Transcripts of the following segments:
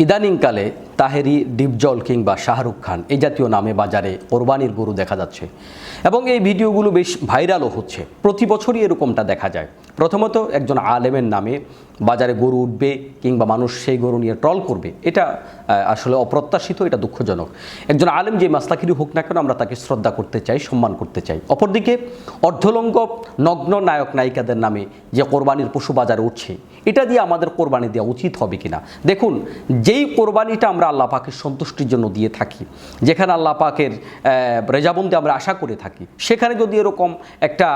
ইদানিংকালে তাহেরি, ডিপজল কিংবা শাহরুখ খান, এই জাতীয় নামে বাজারে কোরবানির গরু দেখা যাচ্ছে। এবং এই ভিডিওগুলো বেশ ভাইরালও হচ্ছে। প্রতি বছরই এরকমটা দেখা যায়। প্রথমত একজন আলেমের নামে বাজারে গরু উঠবে কিংবা মানুষ সেই গরু নিয়ে ট্রল করবে, এটা আসলে অপ্রত্যাশিত, এটা দুঃখজনক। একজন আলেম যে মাসলাকিরি হোক না কেন আমরা তাকে শ্রদ্ধা করতে চাই, সম্মান করতে চাই। অপরদিকে অর্ধলঙ্গ, নগ্ন নায়ক নায়িকাদের নামে যে কোরবানির পশু বাজারে উঠছে, এটা দিয়ে আমাদের কোরবানি দেওয়া উচিত হবে কিনা? দেখুন, যেই কোরবানিটা আমরা আল্লাহ পাকের সন্তুষ্টির জন্য দিয়ে থাকি। যেখানে আল্লাহ পাকের রেজাবন্দি আমরা আশা করে থাকি। সেখানে যদি এরকম একটা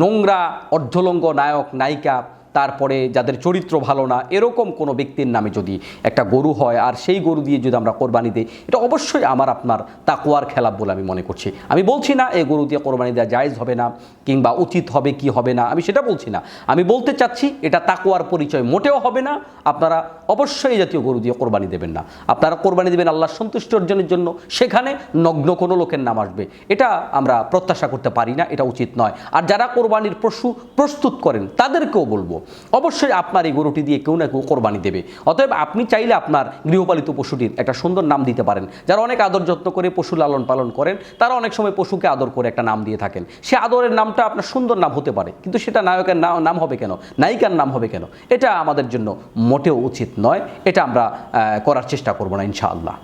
নোংরা, অর্ধলঙ্গ নায়ক, নায়িকা তারপরে যাদের চরিত্র ভালো না, এরকম কোনো ব্যক্তির নামে যদি একটা গরু হয়, আর সেই গরু দিয়ে যদি আমরা কোরবানি দিই, এটা অবশ্যই আমার, আপনার তাকুয়ার খেলাপ বলে আমি মনে করছি। আমি বলছি না এই গরু দিয়ে কোরবানি দেওয়া জায়েজ হবে না, কিংবা উচিত হবে কি হবে না, আমি সেটা বলছি না। আমি বলতে চাচ্ছি এটা তাকুয়ার পরিচয় মোটেও হবে না, আপনারা অবশ্যই জাতীয় গরু দিয়ে কোরবানি দেবেন না। আপনারা কোরবানি দেবেন আল্লাহ সন্তুষ্ট অর্জনের জন্য, সেখানে নগ্ন কোনো লোকের নাম আসবে। এটা আমরা প্রত্যাশা করতে পারি না, এটা উচিত নয়। আর যারা কোরবানির পশু প্রস্তুত করেন, তাদেরকেও বলব অবশ্যই আপনার এই গরুটি দিয়ে কেউ না কেউ কোরবানি দেবে। অতএব আপনি চাইলে আপনার গৃহপালিত পশুটির একটা সুন্দর নাম দিতে পারেন। যারা অনেক আদর যত্ন করে পশু লালন পালন করেন, তারা অনেক সময় পশুকে আদর করে একটা নাম দিয়ে থাকেন। সে আদরের নামটা আপনার সুন্দর নাম হতে পারে, কিন্তু সেটা নায়কের নাম হবে কেন? নায়িকার নাম হবে কেন? এটা আমাদের জন্য মোটেও উচিত নয়। এটা আমরা করার চেষ্টা করব না, ইনশাআল্লাহ।